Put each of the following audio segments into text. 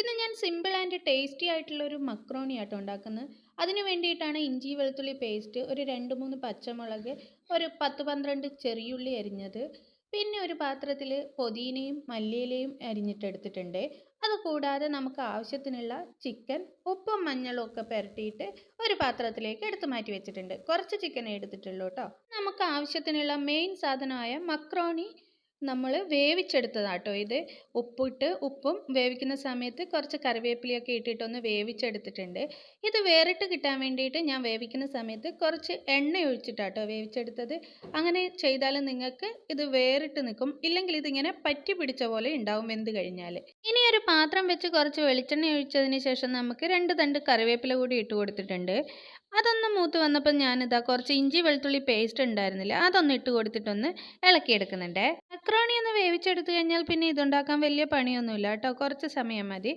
ഇന്ന് ഞാൻ simple and tasty ആയിട്ടുള്ള ഒരു മക്രോണി ആട്ടോ ഉണ്ടാക്കുന്നത്. അതിന് വേണ്ടിയിട്ടാണ് ഇഞ്ചി വെളുത്തുള്ളി പേസ്റ്റ് ഒരു രണ്ട് മൂന്ന് പച്ചമുളക് ഒരു പത്ത് പന്ത്രണ്ട് ചെറിയുള്ളി അരിഞ്ഞത്. പിന്നെ ഒരു പാത്രത്തിൽ പൊതിനയും മല്ലിയിലയും അരിഞ്ഞിട്ടെടുത്തിട്ടുണ്ട് അതുകൂടാതെ നമുക്ക് ആവശ്യത്തിനുള്ള ചിക്കൻ ഉപ്പും മഞ്ഞളും ഒക്കെ പുരട്ടിയിട്ട് ഒരു പാത്രത്തിലേക്ക് എടുത്തു മാറ്റി വെച്ചിട്ടുണ്ട്. കുറച്ച് ചിക്കൻ എടുത്തിട്ടുള്ളൂ കേട്ടോ നമുക്ക് ആവശ്യത്തിനുള്ള മെയിൻ സാധനമായ മക്രോണി നമ്മൾ വേവിച്ചെടുത്തതാട്ടോ ഇത്. ഉപ്പിട്ട് ഉപ്പും വേവിക്കുന്ന സമയത്ത് കുറച്ച് കറിവേപ്പിലയൊക്കെ ഇട്ടിട്ടൊന്ന് വേവിച്ചെടുത്തിട്ടുണ്ട്. ഇത് വേറിട്ട് കിട്ടാൻ വേണ്ടിയിട്ട് ഞാൻ വേവിക്കുന്ന സമയത്ത് കുറച്ച് എണ്ണ ഒഴിച്ചിട്ടാട്ടോ വേവിച്ചെടുത്തത്. അങ്ങനെ ചെയ്താൽ നിങ്ങൾക്ക് ഇത് വേറിട്ട് നിൽക്കും. ഇല്ലെങ്കിൽ ഇതിങ്ങനെ പറ്റി പിടിച്ച പോലെ ഉണ്ടാവും വെന്ത് കഴിഞ്ഞാൽ ഇനി ഒരു പാത്രം വെച്ച് കുറച്ച് വെളിച്ചെണ്ണ ഒഴിച്ചതിന് ശേഷം നമുക്ക് രണ്ട് തണ്ട് കറിവേപ്പില കൂടി ഇട്ട് കൊടുത്തിട്ടുണ്ട്. അതൊന്ന് മൂത്ത് വന്നപ്പോൾ ഞാനിതാ കുറച്ച് ഇഞ്ചി വെളുത്തുള്ളി പേസ്റ്റ് ഉണ്ടായിരുന്നില്ല അതൊന്ന് ഇട്ട് കൊടുത്തിട്ടൊന്ന് ഇളക്കിയെടുക്കുന്നുണ്ടേ. മക്രോണി ഒന്ന് വേവിച്ചെടുത്തു കഴിഞ്ഞാൽ പിന്നെ ഇതുണ്ടാക്കാൻ വലിയ പണിയൊന്നുമില്ല കേട്ടോ കുറച്ച് സമയം മതി.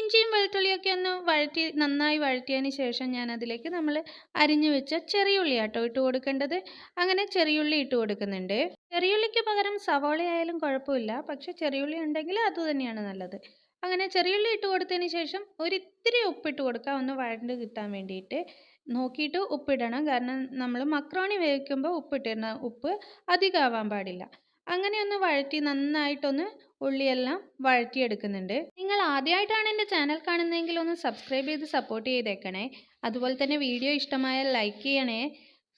ഇഞ്ചിയും വെളുത്തുള്ളിയൊക്കെ ഒന്ന് വഴറ്റി നന്നായി വഴറ്റിയതിന് ശേഷം ഞാൻ അതിലേക്ക് നമ്മൾ അരിഞ്ഞു വെച്ച ചെറിയുള്ളി ആട്ടോ ഇട്ട് കൊടുക്കേണ്ടത്. അങ്ങനെ ചെറിയുള്ളി ഇട്ട് കൊടുക്കുന്നുണ്ട്. ചെറിയുള്ളിക്ക് പകരം സവോള ആയാലും കുഴപ്പമില്ല പക്ഷെ ചെറിയുള്ളി ഉണ്ടെങ്കിൽ അതുതന്നെയാണ് നല്ലത്. അങ്ങനെ ചെറിയുള്ളി ഇട്ട് കൊടുത്തതിന് ശേഷം ഒരിത്തിരി ഉപ്പിട്ട് കൊടുക്കുക ഒന്ന് വഴണ്ട് കിട്ടാൻ വേണ്ടിയിട്ട്. നോക്കിയിട്ട് ഉപ്പിടണം. കാരണം നമ്മൾ മക്രോണി വേവിക്കുമ്പോൾ ഉപ്പിട്ടിടണം ഉപ്പ് അധികമാവാൻ പാടില്ല. അങ്ങനെ ഒന്ന് വഴറ്റി നന്നായിട്ടൊന്ന് ഉള്ളിയെല്ലാം വഴറ്റിയെടുക്കുന്നുണ്ട്. നിങ്ങൾ ആദ്യമായിട്ടാണ് എന്റെ ചാനൽ കാണുന്നതെങ്കിൽ ഒന്ന് സബ്സ്ക്രൈബ് ചെയ്ത് സപ്പോർട്ട് ചെയ്തേക്കണേ. അതുപോലെ തന്നെ വീഡിയോ ഇഷ്ടമായാൽ ലൈക്ക് ചെയ്യണേ.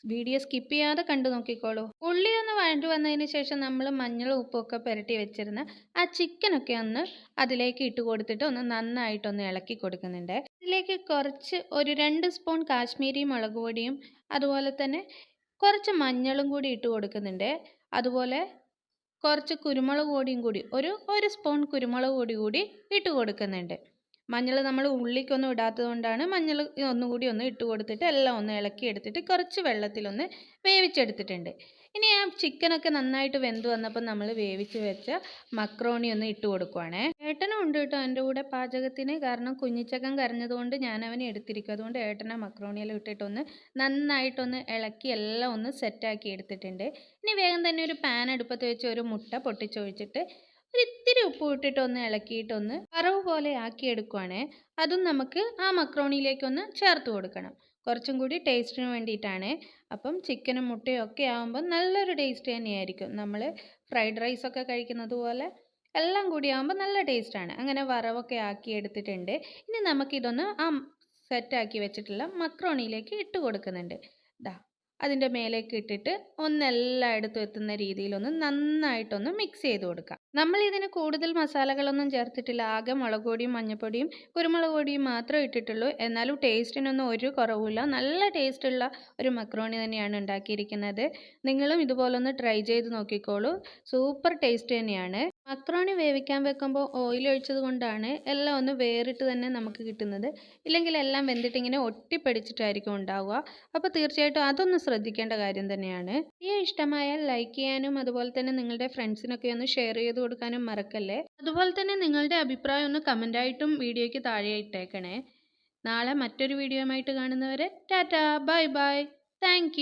വീഡിയോ സ്കിപ്പ് ചെയ്യാതെ കണ്ടു നോക്കിക്കോളൂ. ഉള്ളി ഒന്ന് വഴണ്ടു വന്നതിന് ശേഷം നമ്മൾ മഞ്ഞളും ഉപ്പൊക്കെ പുരട്ടി വെച്ചിരുന്ന ആ ചിക്കനൊക്കെ ഒന്ന് അതിലേക്ക് ഇട്ട് കൊടുത്തിട്ട് ഒന്ന് നന്നായിട്ടൊന്ന് ഇളക്കി കൊടുക്കുന്നുണ്ട്. ഇതിലേക്ക് കുറച്ച് ഒരു രണ്ട് സ്പൂൺ കാശ്മീരി മുളക് പൊടിയും അതുപോലെ തന്നെ കുറച്ച് മഞ്ഞളും കൂടി ഇട്ട് കൊടുക്കുന്നുണ്ട്. അതുപോലെ കുറച്ച് കുരുമുളക് പൊടിയും കൂടി ഒരു ഒരു സ്പൂൺ കുരുമുളക് പൊടി കൂടി ഇട്ട് കൊടുക്കുന്നുണ്ട്. മഞ്ഞൾ നമ്മൾ ഉള്ളിക്കൊന്നും ഇടാത്തത് കൊണ്ടാണ് മഞ്ഞൾ ഒന്നുകൂടി ഒന്ന് ഇട്ട് കൊടുത്തിട്ട് എല്ലാം ഒന്ന് ഇളക്കി എടുത്തിട്ട് കുറച്ച് വെള്ളത്തിലൊന്ന് വേവിച്ചെടുത്തിട്ടുണ്ട്. ഇനി ആ ചിക്കനൊക്കെ നന്നായിട്ട് വെന്ത് വന്നപ്പോൾ നമ്മൾ വേവിച്ച് വെച്ച മക്രോണി ഒന്ന് ഇട്ട് കൊടുക്കുവാണേ. ഏട്ടനും ഉണ്ട് കേട്ടോ എന്റെ കൂടെ പാചകത്തിന്. കാരണം കുഞ്ഞിച്ചക്കൻ കരഞ്ഞതുകൊണ്ട് ഞാൻ അവനെ എടുത്തിരിക്കും. അതുകൊണ്ട് ഏട്ടനെ മക്രോണിയെല്ലാം ഇട്ടിട്ടൊന്ന് നന്നായിട്ടൊന്ന് ഇളക്കി എല്ലാം ഒന്ന് സെറ്റാക്കി എടുത്തിട്ടുണ്ട്. ഇനി വേഗം തന്നെ ഒരു പാൻ അടുപ്പത്ത് വെച്ച് ഒരു മുട്ട പൊട്ടിച്ചൊഴിച്ചിട്ട് ഒരിത്തിരി ഉപ്പ് ഇട്ടിട്ടൊന്ന് ഇളക്കിയിട്ടൊന്ന് വറവ് പോലെ ആക്കിയെടുക്കുവാണേ അതും നമുക്ക് ആ മക്രോണിയിലേക്കൊന്ന് ചേർത്ത് കൊടുക്കണം. കുറച്ചും കൂടി ടേസ്റ്റിന് വേണ്ടിയിട്ടാണ്. അപ്പം ചിക്കനും മുട്ടയും ഒക്കെ ആകുമ്പോൾ നല്ലൊരു ടേസ്റ്റ് തന്നെയായിരിക്കും. നമ്മൾ ഫ്രൈഡ് റൈസൊക്കെ കഴിക്കുന്നത് പോലെ എല്ലാം കൂടി ആകുമ്പോൾ നല്ല ടേസ്റ്റാണ് അങ്ങനെ വറവൊക്കെ ആക്കി എടുത്തിട്ടുണ്ട് ഇനി നമുക്കിതൊന്ന് ആ സെറ്റാക്കി വെച്ചിട്ടുള്ള മക്രോണിയിലേക്ക് ഇട്ട് കൊടുക്കുന്നുണ്ട്. ദാ അതിന്റെ മേലേക്ക് ഇട്ടിട്ട് ഒന്ന് എല്ലായിടത്തും എത്തുന്ന രീതിയിലൊന്ന് നന്നായിട്ടൊന്ന് മിക്സ് ചെയ്ത് കൊടുക്കാം. നമ്മൾ ഇതിന് കൂടുതൽ മസാലകളൊന്നും ചേർത്തിട്ടില്ല. ആകെ മുളക് പൊടിയും മഞ്ഞൾപ്പൊടിയും കുരുമുളക് പൊടിയും മാത്രമേ ഇട്ടിട്ടുള്ളൂ. എന്നാലും ടേസ്റ്റിനൊന്നും ഒരു കുറവുമില്ല. നല്ല ടേസ്റ്റുള്ള ഒരു മക്രോണി തന്നെയാണ് ഉണ്ടാക്കിയിരിക്കുന്നത്. നിങ്ങളും ഇതുപോലൊന്ന് ട്രൈ ചെയ്ത് നോക്കിക്കോളൂ. സൂപ്പർ ടേസ്റ്റ് തന്നെയാണ്. മക്രോണി വേവിക്കാൻ വെക്കുമ്പോൾ ഓയിൽ ഒഴിച്ചത് കൊണ്ടാണ് എല്ലാം ഒന്ന് വേറിട്ട് തന്നെ നമുക്ക് കിട്ടുന്നത്. ഇല്ലെങ്കിൽ എല്ലാം വെന്തിട്ടിങ്ങനെ ഒട്ടിപ്പിടിച്ചിട്ടായിരിക്കും ഉണ്ടാവുക. അപ്പോൾ തീർച്ചയായിട്ടും അതൊന്ന് ശ്രദ്ധിക്കേണ്ട കാര്യം തന്നെയാണ്. ഈ ഇഷ്ടമായാൽ ലൈക്ക് ചെയ്യാനും അതുപോലെ തന്നെ നിങ്ങളുടെ ഫ്രണ്ട്സിനൊക്കെ ഒന്ന് ഷെയർ കൊടുക്കാനും മറക്കല്ലേ? അതുപോലെ തന്നെ നിങ്ങളുടെ അഭിപ്രായം ഒന്ന് കമന്റായിട്ടും വീഡിയോയ്ക്ക് താഴെ ഇട്ടേക്കണേ. നാളെ മറ്റൊരു വീഡിയോയുമായിട്ട് കാണുന്നവരെ ടാറ്റാ ബൈ ബൈ. താങ്ക്